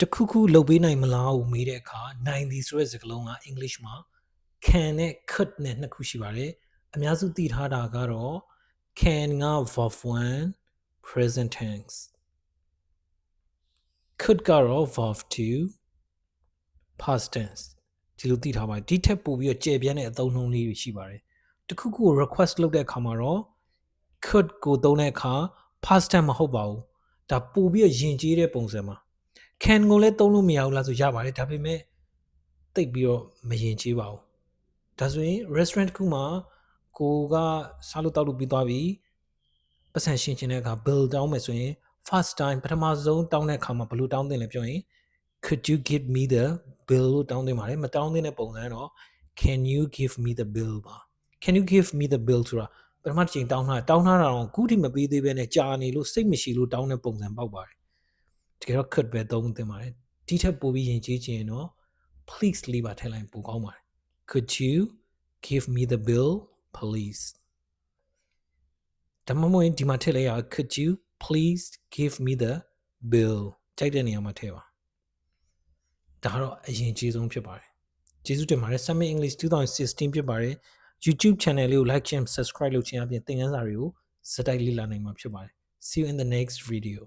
တခုခုလုပ်ပေးနိုင်မလားကိုမေးတဲ့အခါနိုင်သည်ဆိုတဲ့စကားလုံးက English မှာ can နဲ့ could နဲ့နှစ်ခုရှိပါတယ်အများစုသိထားတာကတော့ can က verb 1 present tense could ကတော့ verb 2 past tense ဒီလိုသိထားပါတယ်ဒီထက်ပိုပြီးတော့ကျေပြန့်တဲ့အသုံးနှုန်းလေးတွေရှိပါတယ်တခုခုကို request လုပ်တဲ့အခါမှာတော့ could ကိုသုံးတဲ့အခါ past tense မဟုတ်ပါဘူးဒါပိုပြီးတော့ယဉ်ကျေးတဲ့ပုံစံမှာ can ကိုလည်းသုံးလို့မရဘူးလားဆိုရပါတယ်ဒါပေမဲ့တိတ်ပြီးတော့မယဉ်ကျေးပါဘူးဒါဆိုရင် restaurant တစ်ခုမှာကိုကစားလို့တောက်လို့ပြီးသွားပြီပတ်စံရှင်းချင်တဲ့အခါ bill တောင်းမယ်ဆိုရင် first time ပထမဆုံးတောင်းတဲ့အခါမှာဘယ်လိုတောင်းသင့်လဲပြောရင် could you give me the bill လို့တောင်းသင့်ပါတယ်မတောင်းသင့်တဲ့ပုံစံတော့ can you give me the bill ပါ can you give me the bill ဆိုတာပထမတစ်ချိန်တောင်းထားတောင်းထားတာတော့အခုထိမပေးသေးဘဲနဲ့ကြာနေလို့စိတ်မရှိလို့တောင်းတဲ့ပုံစံပေါက်ပါတယ် တကယ်တော့ could ပဲသုံးသင့်ပါတယ်ဒီထက်ပိုပြီးယဉ်ကျေးချင်ရင်တော့ please လေးပါထည့်လိုက်ပိုကောင်းပါတယ် could you give me the bill please ဒါမှမဟုတ်ရင်ဒီမှာထည့်လိုက်ရအောင် could you please give me the bill ကြိုက်တဲ့နေရာမှာထည့်ပါဒါကတော့အရင်ကြီးဆုံးဖြစ်ပါတယ်ကျေးဇူးတင်ပါတယ် Summit English 2016ဖြစ်ပါတယ် YouTube channel လေးကို like and subscribe လုပ်ခြင်းအပြင်သင်ခန်းစာတွေကိုစတိုက်လေ့လာနိုင်မှာဖြစ်ပါတယ် See you in the next video